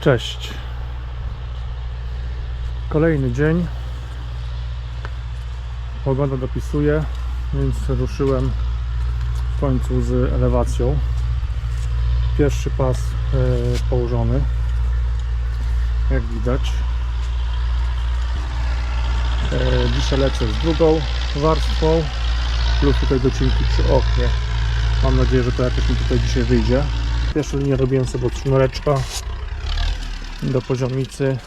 Cześć. Kolejny dzień. Pogoda dopisuje, więc ruszyłem w końcu z elewacją. Pierwszy pas e, położony, jak widać. E, dzisiaj lecę z drugą warstwą, plus tutaj docinki przy oknie. Mam nadzieję, że to jakoś mi tutaj dzisiaj wyjdzie. Pierwszą linię robiłem sobie od do poziomicy.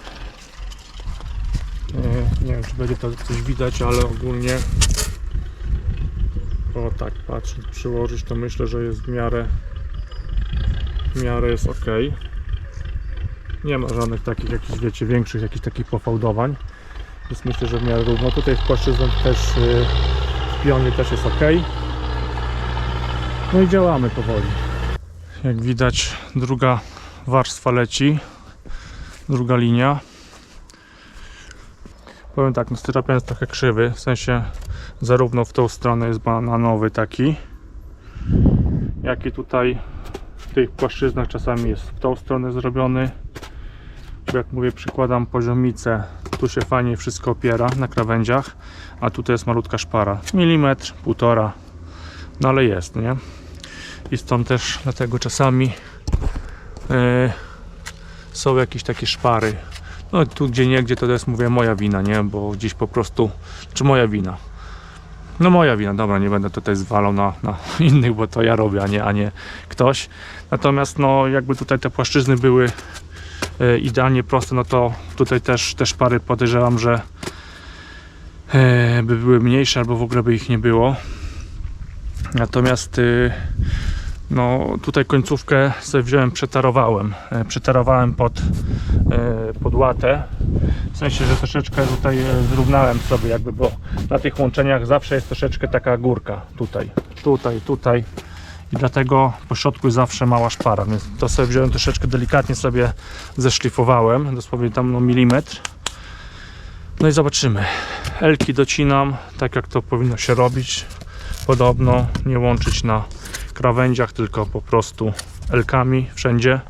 Nie, nie wiem, czy będzie to coś widać, ale ogólnie o tak, patrząc, przyłożyć, to myślę, że jest w miarę w miarę jest ok. Nie ma żadnych takich jakichś, wiecie, większych jakichś takich pofałdowań. Więc myślę, że w miarę równo. Tutaj w płaszczyznach też yy, w pionie też jest ok. No i działamy powoli. Jak widać, druga warstwa leci, druga linia. Powiem tak, no styropian jest trochę krzywy, w sensie zarówno w tą stronę jest bananowy taki, jak i tutaj w tych płaszczyznach czasami jest w tą stronę zrobiony. Bo Jak mówię, przykładam poziomicę, tu się fajnie wszystko opiera na krawędziach, a tutaj jest malutka szpara, milimetr, półtora, no ale jest, nie? I stąd też dlatego czasami e, są jakieś takie szpary. No tu gdzie nie, gdzie to jest mówię moja wina, nie? Bo gdzieś po prostu, czy moja wina. No moja wina, dobra, nie będę tutaj zwalał na, na innych, bo to ja robię, a nie, a nie ktoś. Natomiast no jakby tutaj te płaszczyzny były e, idealnie proste, no to tutaj też te szpary podejrzewam, że e, by były mniejsze albo w ogóle by ich nie było. Natomiast y, no tutaj końcówkę sobie wziąłem, przetarowałem. E, Przetarowałem pod, e, pod łatę. W sensie, że troszeczkę tutaj e, zrównałem sobie jakby, bo na tych łączeniach zawsze jest troszeczkę taka górka. Tutaj, tutaj, tutaj. I dlatego po środku jest zawsze mała szpara, więc to sobie wziąłem troszeczkę delikatnie sobie zeszlifowałem, dosłownie tam no milimetr. No i zobaczymy. Elki docinam, tak jak to powinno się robić. Podobno nie łączyć na krawędziach, tylko po prostu elkami wszędzie.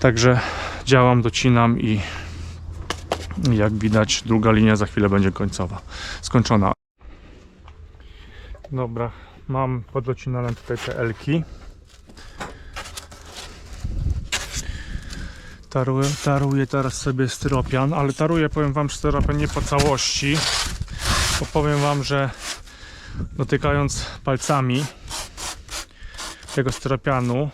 Także działam, docinam i jak widać druga linia za chwilę będzie końcowa, skończona. Dobra, mam podocinane tutaj te elki. Taruję, taruję teraz sobie styropian, ale taruję, powiem Wam, styropian nie po całości, bo powiem Wam, że dotykając palcami tego styropianu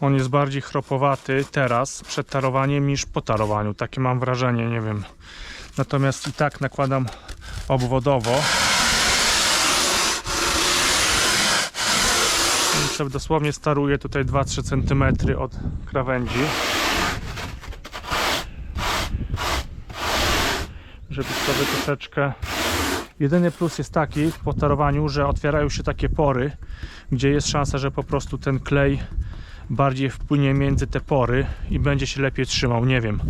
on jest bardziej chropowaty teraz przed tarowaniem niż po tarowaniu. Takie mam wrażenie, nie wiem. Natomiast i tak nakładam obwodowo. Dosłownie staruję tutaj 2-3 cm od krawędzi. Żeby sobie troszeczkę Jedyny plus jest taki po tarowaniu, że otwierają się takie pory, gdzie jest szansa, że po prostu ten klej bardziej wpłynie między te pory i będzie się lepiej trzymał. Nie wiem.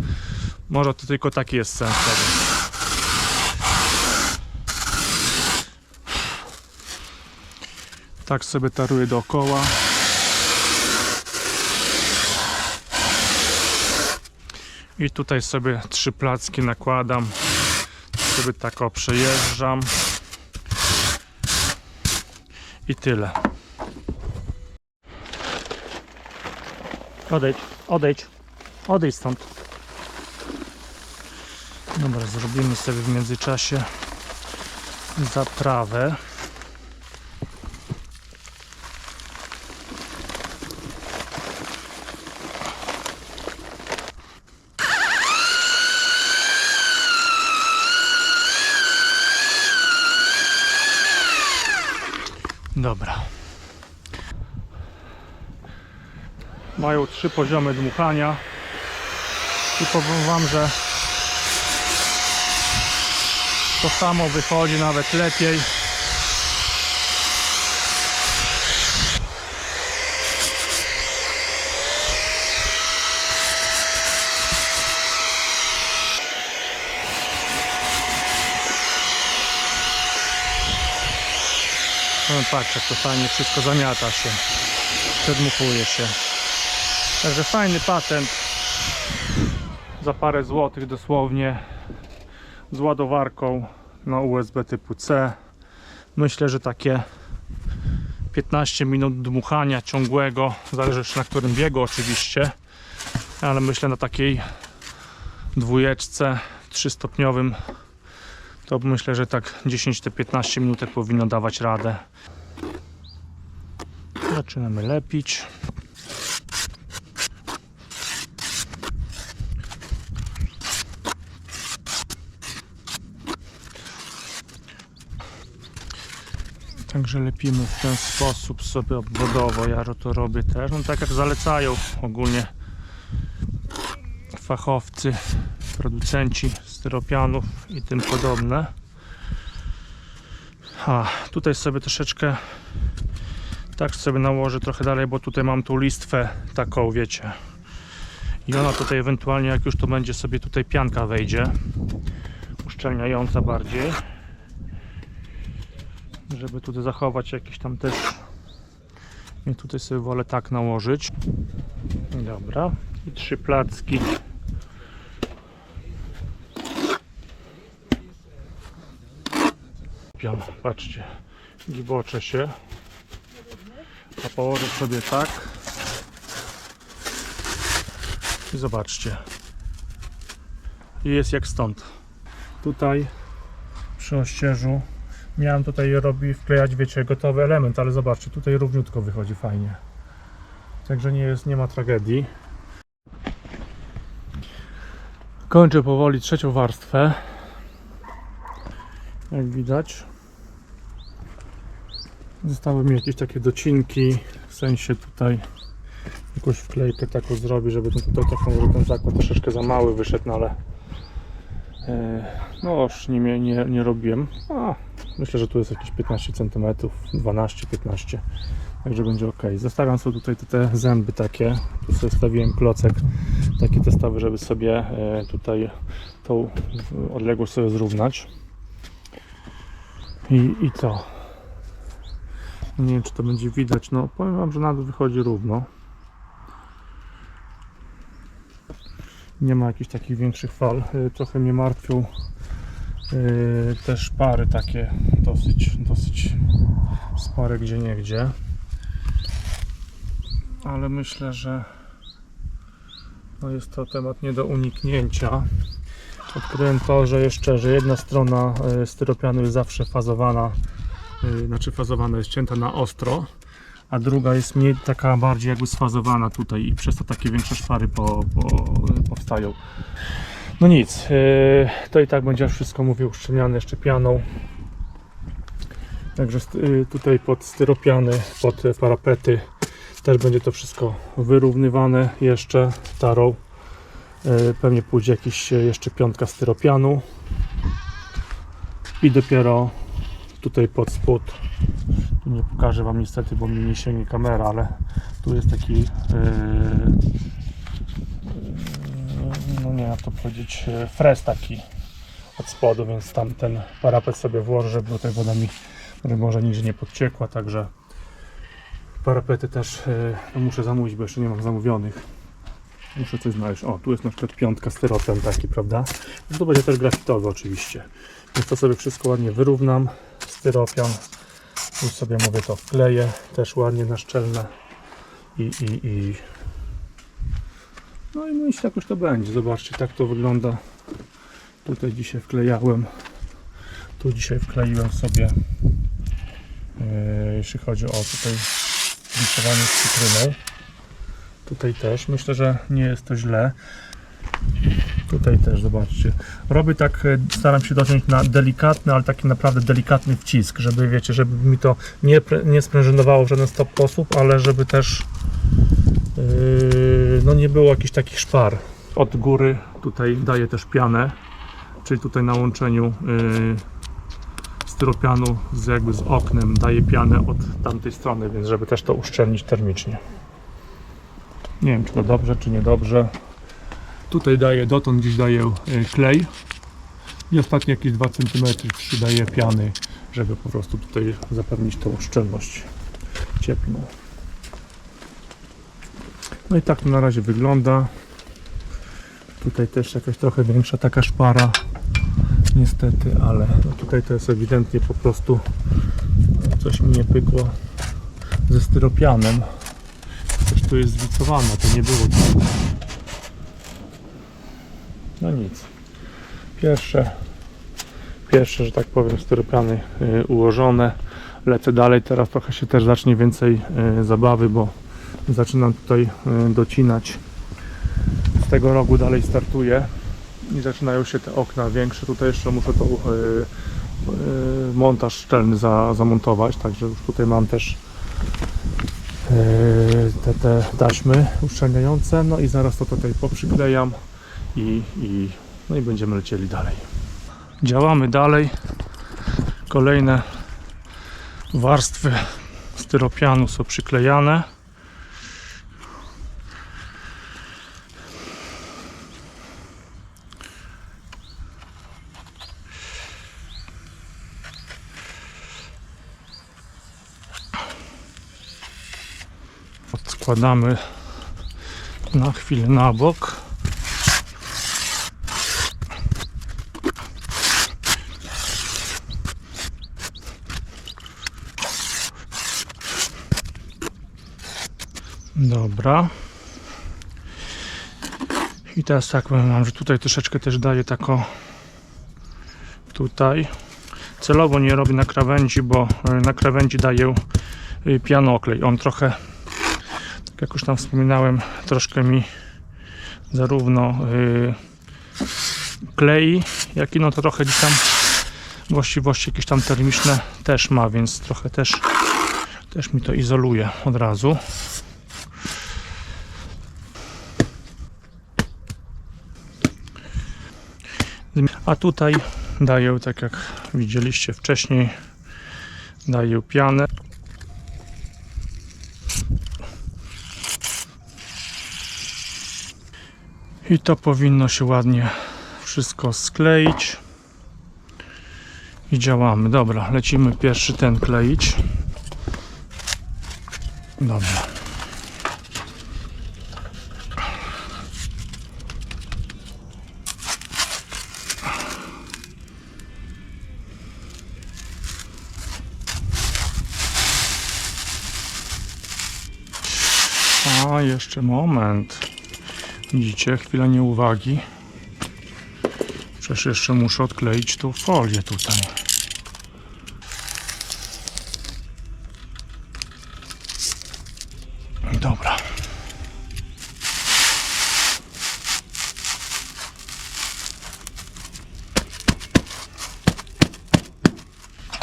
Może to tylko taki jest sens tego. Tak sobie taruję dookoła. I tutaj sobie trzy placki nakładam sobie tak o przejeżdżam i tyle. Odejdź, odejdź odejdź stąd. Dobra, zrobimy sobie w międzyczasie zaprawę Dobra. Mają trzy poziomy dmuchania i powiem Wam, że to samo wychodzi nawet lepiej. No patrz jak to fajnie wszystko zamiata się. Przedmuchuje się. Także fajny patent. Za parę złotych dosłownie. Z ładowarką na USB typu C. Myślę, że takie 15 minut dmuchania ciągłego, zależy na którym biegu oczywiście, ale myślę na takiej dwójeczce trzystopniowym to myślę, że tak 10-15 minut powinno dawać radę. Zaczynamy lepić. Także lepimy w ten sposób sobie obwodowo. Ja to robię też. No tak jak zalecają ogólnie fachowcy, producenci styropianów i tym podobne. A tutaj sobie troszeczkę tak sobie nałożę trochę dalej, bo tutaj mam tą listwę taką, wiecie. I ona tutaj ewentualnie, jak już to będzie sobie tutaj pianka wejdzie, uszczelniająca bardziej żeby tutaj zachować jakiś tam też. I tutaj sobie wolę tak nałożyć. Dobra. I trzy placki. Patrzcie. Gibocze się. A położę sobie tak. I zobaczcie. Jest jak stąd. Tutaj przy ościeżu Miałem tutaj robi wklejać, wiecie, gotowy element, ale zobaczcie, tutaj równiutko wychodzi fajnie. Także nie jest, nie ma tragedii. Kończę powoli trzecią warstwę. Jak widać. Zostały mi jakieś takie docinki, w sensie tutaj jakąś wklejkę taką zrobić, żeby ten, tutaj żeby ten zakład troszeczkę za mały wyszedł, no ale e, no już nie, nie, nie robiłem. A, Myślę, że tu jest jakieś 15 cm, 12-15 Także będzie ok. Zostawiam sobie tutaj te, zęby takie. Tu sobie stawiłem klocek taki testowy, żeby sobie e, tutaj tą odległość sobie zrównać. I, i co? Nie wiem, czy to będzie widać. No, powiem Wam, że nadal wychodzi równo. Nie ma jakichś takich większych fal. E, Trochę mnie martwią też pary takie dosyć, dosyć spore gdzie nie gdzie. Ale myślę, że no jest to temat nie do uniknięcia. Odkryłem to, że jeszcze, że jedna strona yy, styropianu jest zawsze fazowana, yy, znaczy fazowana jest cięta na ostro, a druga jest mniej taka bardziej jakby sfazowana tutaj i przez to takie większe szpary po, po, powstają. No nic, yy, to i tak będzie wszystko, mówię, uszczelniane jeszcze pianą. Także yy, tutaj pod styropiany, pod parapety też będzie to wszystko wyrównywane jeszcze tarą. Yy, pewnie pójdzie jakiś jeszcze piątka styropianu. I dopiero tutaj pod spód, tu nie pokażę Wam niestety, bo mi nie sięgnie kamera, ale tu jest taki jak to powiedzieć, e, frez taki od spodu, więc tam ten parapet sobie włożę, żeby tutaj woda mi może nigdzie nie podciekła, także parapety też e, no muszę zamówić, bo jeszcze nie mam zamówionych. Muszę coś znaleźć. O, tu jest na przykład piątka styropian taki, prawda? No to będzie też grafitowy oczywiście. Więc to sobie wszystko ładnie wyrównam. Styropian. Tu sobie mówię to wkleję, też ładnie na szczelne i, i, i no i myślę, jakoś to będzie. Zobaczcie, tak to wygląda. Tutaj dzisiaj wklejałem. Tu dzisiaj wkleiłem sobie, yy, jeśli chodzi o tutaj liczowanie z cytryną. Tutaj też. Myślę, że nie jest to źle. Tutaj też, zobaczcie. Robię tak, e, staram się dociąć na delikatny, ale taki naprawdę delikatny wcisk, żeby wiecie, żeby mi to nie, nie sprężynowało w żaden sposób, ale żeby też no nie było jakichś takich szpar. Od góry tutaj daję też pianę, czyli tutaj na łączeniu yy, styropianu z jakby z oknem daję pianę od tamtej strony, więc żeby też to uszczelnić termicznie. Nie wiem czy to dobrze, czy niedobrze. Tutaj daję, dotąd gdzieś daję yy, klej i ostatnie jakieś 2 cm 3 daję piany, żeby po prostu tutaj zapewnić tą szczelność cieplną. No i tak to na razie wygląda. Tutaj też jakaś trochę większa taka szpara. Niestety, ale no tutaj to jest ewidentnie po prostu coś mi nie pykło ze styropianem. Coś tu jest zwicowane, to nie było tak. No nic. Pierwsze, pierwsze, że tak powiem, styropiany y, ułożone. Lecę dalej, teraz trochę się też zacznie więcej y, zabawy, bo zaczynam tutaj y, docinać. Z tego rogu dalej startuję i zaczynają się te okna większe. Tutaj jeszcze muszę to y, y, montaż szczelny za, zamontować, także już tutaj mam też te, te taśmy uszczelniające. No i zaraz to tutaj poprzyklejam i, i, no i będziemy lecieli dalej. Działamy dalej. Kolejne warstwy styropianu są przyklejane. Odkładamy na chwilę na bok. Dobra. I teraz tak mam, że tutaj troszeczkę też daję tako tutaj. Celowo nie robię na krawędzi, bo e, na krawędzi daję y, pianoklej. On trochę, jak już tam wspominałem, troszkę mi zarówno y, klei, jak i no to trochę gdzieś tam właściwości jakieś tam termiczne też ma, więc trochę też, też mi to izoluje od razu. A tutaj daję, tak jak widzieliście wcześniej, daję pianę. I to powinno się ładnie wszystko skleić. I działamy. Dobra, lecimy pierwszy ten kleić. Dobra. A, jeszcze moment. Widzicie, chwila nieuwagi. Przecież jeszcze muszę odkleić tą folię tutaj. Dobra.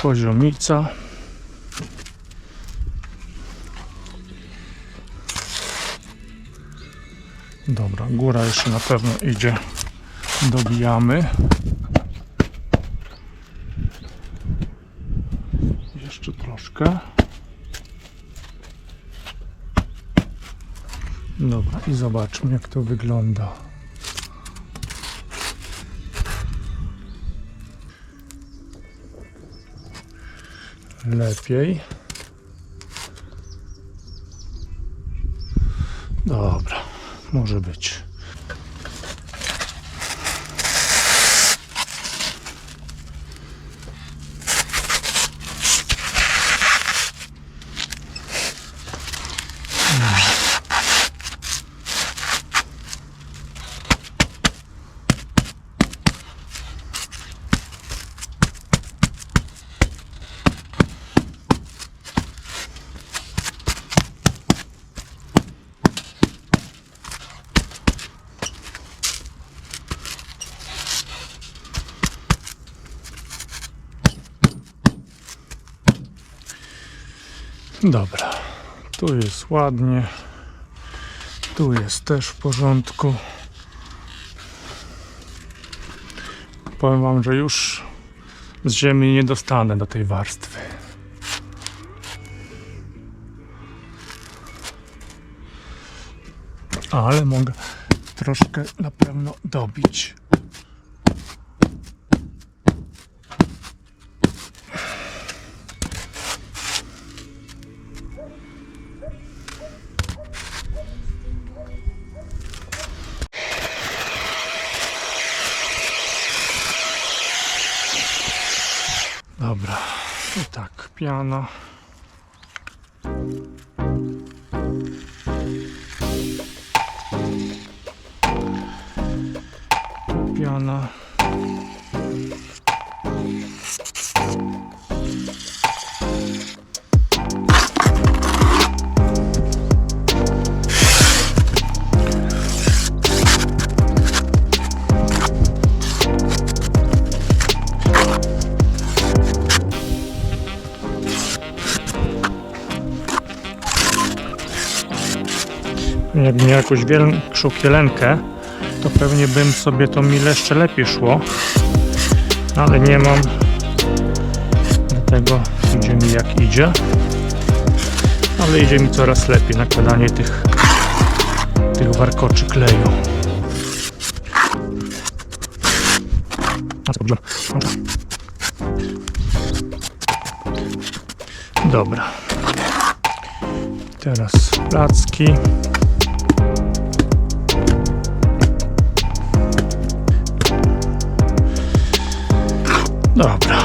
Poziomica. Dobra, góra jeszcze na pewno idzie. Dobijamy. Jeszcze troszkę. Dobra, i zobaczmy jak to wygląda. Lepiej. Dobra, może być. Dobra, tu jest ładnie. Tu jest też w porządku. Powiem Wam, że już z ziemi nie dostanę do tej warstwy. Ale mogę troszkę na pewno dobić. Piana. Tu piana. Jakbym miał jakąś większą kielenkę, to pewnie bym sobie to mile jeszcze lepiej szło. Ale nie mam. Dlatego idzie mi jak idzie. Ale idzie mi coraz lepiej nakładanie tych, tych warkoczy kleju. Dobra. Teraz placki. Dobra.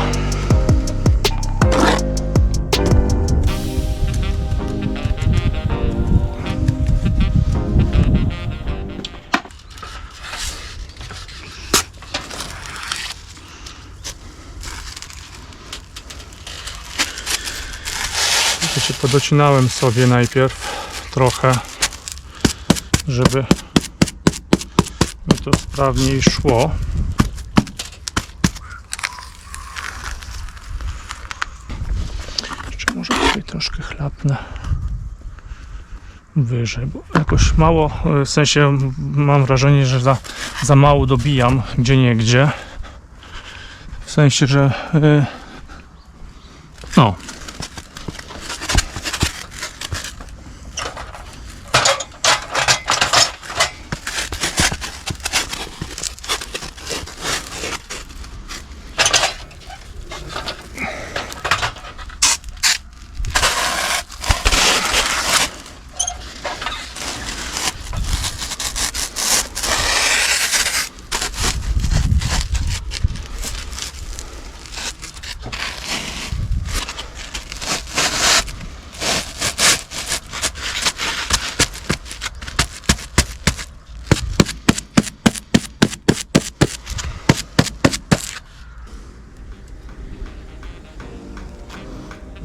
Się podocinałem sobie najpierw trochę, żeby mi to sprawniej szło. Może tutaj troszkę chlapnę wyżej, bo jakoś mało, w sensie mam wrażenie, że za, za mało dobijam gdzie niegdzie. W sensie, że yy, no.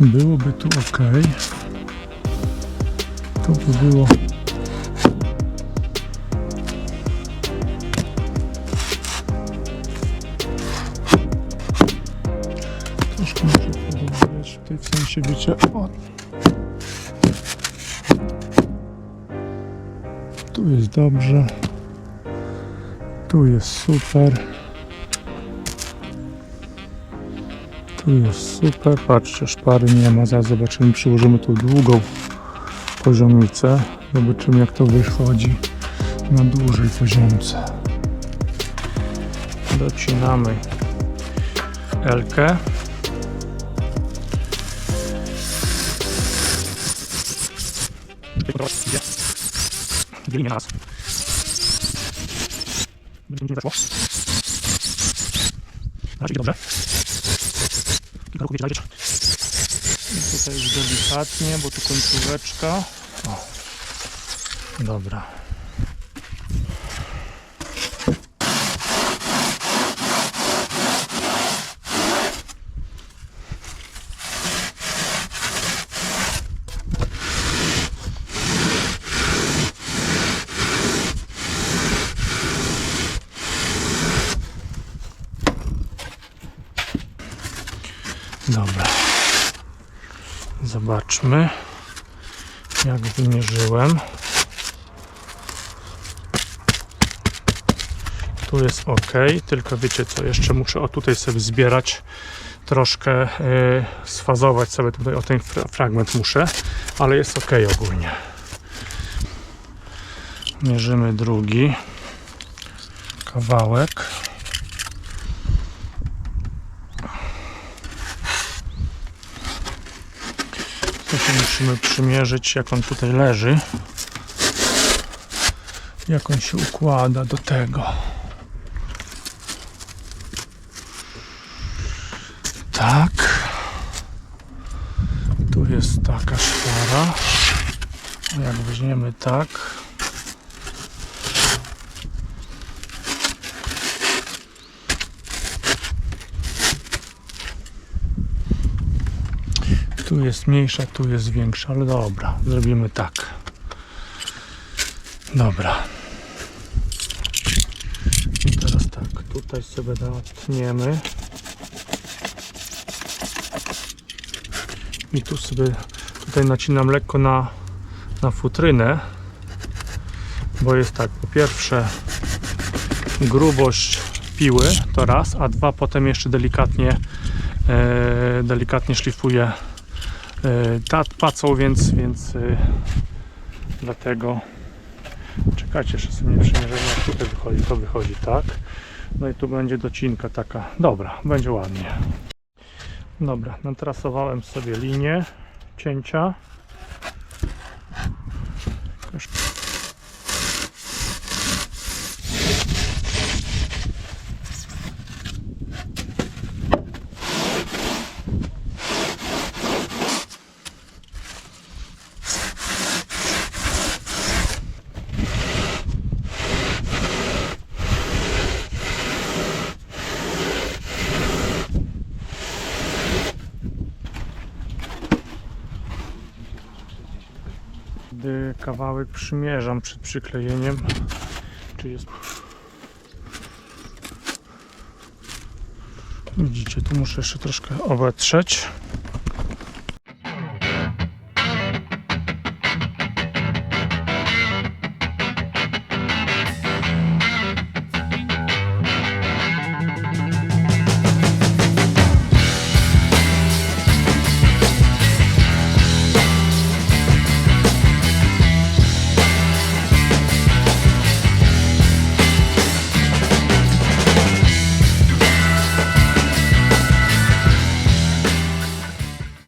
Byłoby tu ok. To by było. Troszkę muszę podobać tutaj w sensie wiecie. O. Tu jest dobrze. Tu jest super. Tu jest super, patrzcie, szpary nie ma, zaraz zobaczymy, przyłożymy tu długą poziomicę, zobaczymy jak to wychodzi na dłużej poziomce. Docinamy Elkę. Dzielimy nas. Będzie weszło. Znaczy, dobrze. Kilka ruchów wiecie, I tutaj już delikatnie, bo tu końcóweczka. O. Dobra. Zobaczmy, jak wymierzyłem. Tu jest ok, tylko wiecie co, jeszcze muszę o tutaj sobie zbierać troszkę yy, sfazować sobie tutaj o ten fra fragment muszę, ale jest ok ogólnie. Mierzymy drugi kawałek. Się musimy przymierzyć, jak on tutaj leży. Jak on się układa do tego. Tak. Dobra. Jak weźmiemy tak. Tu jest mniejsza, tu jest większa, ale dobra, zrobimy tak. Dobra. I teraz tak, tutaj sobie natniemy. I tu sobie, tutaj nacinam lekko na, na futrynę, bo jest tak, po pierwsze grubość piły, to raz, a dwa, potem jeszcze delikatnie, e, delikatnie szlifuję e, pacą, więc, więc e, dlatego czekajcie, jeszcze sobie nie przymierzę, jak tutaj wychodzi, to wychodzi tak. No i tu będzie docinka taka, dobra, będzie ładnie. Dobra, natrasowałem sobie linię cięcia. Jakoś- Gdy kawałek przymierzam przed przyklejeniem, czy jest. Widzicie, tu muszę jeszcze troszkę obetrzeć.